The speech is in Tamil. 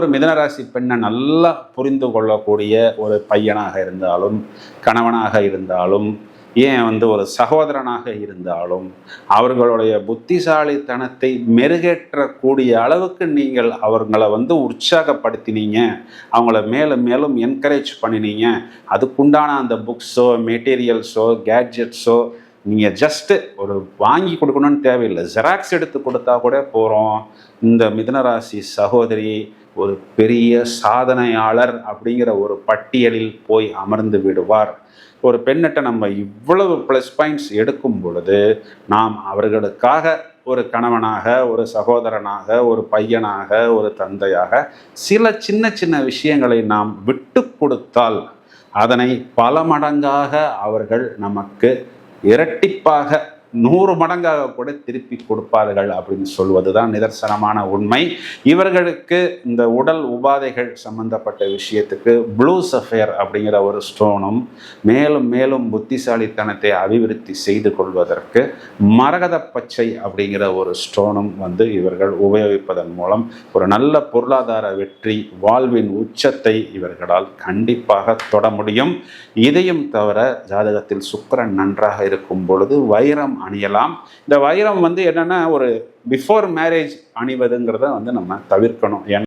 ஒரு மிதனராசி பெண்ணை நல்லா புரிந்து கொள்ளக்கூடிய ஒரு பையனாக இருந்தாலும் கணவனாக இருந்தாலும் ஏன் வந்து ஒரு சகோதரனாக இருந்தாலும் அவர்களுடைய புத்திசாலித்தனத்தை மெருகேற்றக்கூடிய அளவுக்கு நீங்கள் அவங்கள வந்து உற்சாகப்படுத்தினீங்க அவங்கள மேலும் மேலும் என்கரேஜ் பண்ணினீங்க அதுக்குண்டான அந்த புக்ஸோ மெட்டீரியல்ஸோ கேட்ஜெட்ஸோ நீங்கள் ஜஸ்ட்டு ஒரு வாங்கி கொடுக்கணும்னு தேவையில்லை. ஜெராக்ஸ் எடுத்து கொடுத்தா கூட போகிறோம் இந்த மிதனராசி சகோதரி ஒரு பெரிய சாதனையாளர் அப்படிங்கிற ஒரு பட்டியலில் போய் அமர்ந்து விடுவார். ஒரு பெண்ணிட்ட நம்ம இவ்வளவு ப்ளஸ் பாயிண்ட்ஸ் எடுக்கும் பொழுது நாம் அவர்களுக்காக ஒரு கணவனாக ஒரு சகோதரனாக ஒரு பையனாக ஒரு தந்தையாக சில சின்ன சின்ன விஷயங்களை நாம் விட்டு கொடுத்தால் அதனை பல மடங்காக அவர்கள் நமக்கு இரட்டிப்பாக நூறு மடங்காக கூட திருப்பி கொடுப்பார்கள் அப்படின்னு சொல்வது தான் நிதர்சனமான உண்மை. இவர்களுக்கு இந்த உடல் உபாதைகள் சம்பந்தப்பட்ட விஷயத்துக்கு ப்ளூ சஃபேர் அப்படிங்கிற ஒரு ஸ்டோனும் மேலும் மேலும் புத்திசாலித்தனத்தை அபிவிருத்தி செய்து கொள்வதற்கு மரகத பச்சை அப்படிங்கிற ஒரு ஸ்டோனும் வந்து இவர்கள் உபயோகிப்பதன் மூலம் ஒரு நல்ல பொருளாதார வெற்றி வாழ்வின் உச்சத்தை இவர்களால் கண்டிப்பாக தொட முடியும். இதையும் தவிர ஜாதகத்தில் சுக்கரன் நன்றாக இருக்கும் பொழுது வைரம் அணியலாம். இந்த வைரம் வந்து என்னென்னா ஒரு பிஃபோர் மேரேஜ் அணிவதுங்கிறத வந்து நம்ம தவிர்க்கணும். ஏன்னா